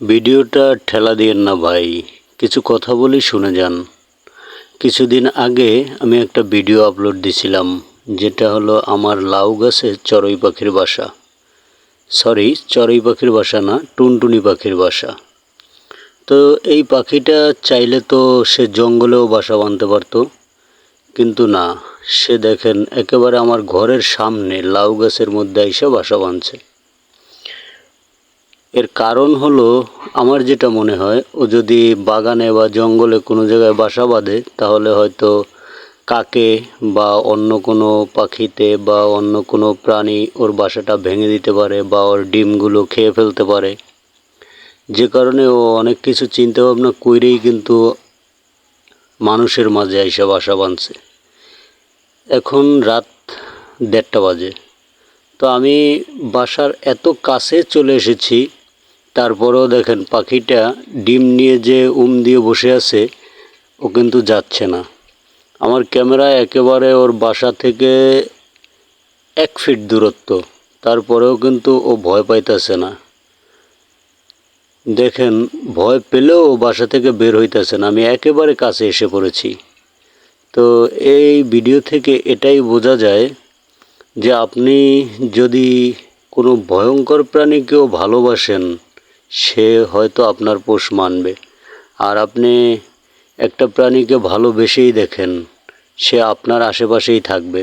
ভিডিওটা ঠেলা দিয়েন না ভাই, কিছু কথা বলি শুনে যান। কিছুদিন আগে আমি একটা ভিডিও আপলোড দিছিলাম, যেটা হলো আমার লাউ গাছে চড়ুই পাখির বাসা। সরি, চড়ুই পাখির বাসা না, টুনটুনি পাখির বাসা। তো এই পাখিটা চাইলে তো সে জঙ্গলেও বাসা বাঁধতে পারতো, কিন্তু না, সে দেখেন একেবারে আমার ঘরের সামনে লাউ গাছের মধ্যে এসে বাসা বাঁধছে। এর কারণ হলো, আমার যেটা মনে হয়, ও যদি বাগানে বা জঙ্গলে কোনো জায়গায় বাসা বাঁধে, তাহলে হয়তো কাকে বা অন্য কোনো পাখিতে বা অন্য কোনো প্রাণী ওর বাসাটা ভেঙে দিতে পারে বা ওর ডিমগুলো খেয়ে ফেলতে পারে। যে কারণে ও অনেক কিছু চিন্তা ভাবনা কইরেই কিন্তু মানুষের মাঝে এসে বাসা বাঁধছে। এখন রাত দেড়টা বাজে। তো আমি বাসার এত কাছে চলে এসেছি তারপরেও দেখেন পাখিটা ডিম নিয়ে যে উম দিয়ে বসে আছে, ও কিন্তু যাচ্ছে না। আমার ক্যামেরা একেবারে ওর বাসা থেকে এক ফিট দূরত্ব, তারপরেও কিন্তু ও ভয় পাইতেছে না। দেখেন, ভয় পেলেও ও বাসা থেকে বের হইতেছে না। আমি একেবারে কাছে এসে পড়েছি। তো এই ভিডিও থেকে এটাই বোঝা যায় যে আপনি যদি কোনো ভয়ঙ্কর প্রাণীকেও ভালোবাসেন সে হয়তো আপনার পোষ মানবে। আর আপনি একটা প্রাণীকে ভালোবেসেই দেখেন, সে আপনার আশেপাশেই থাকবে।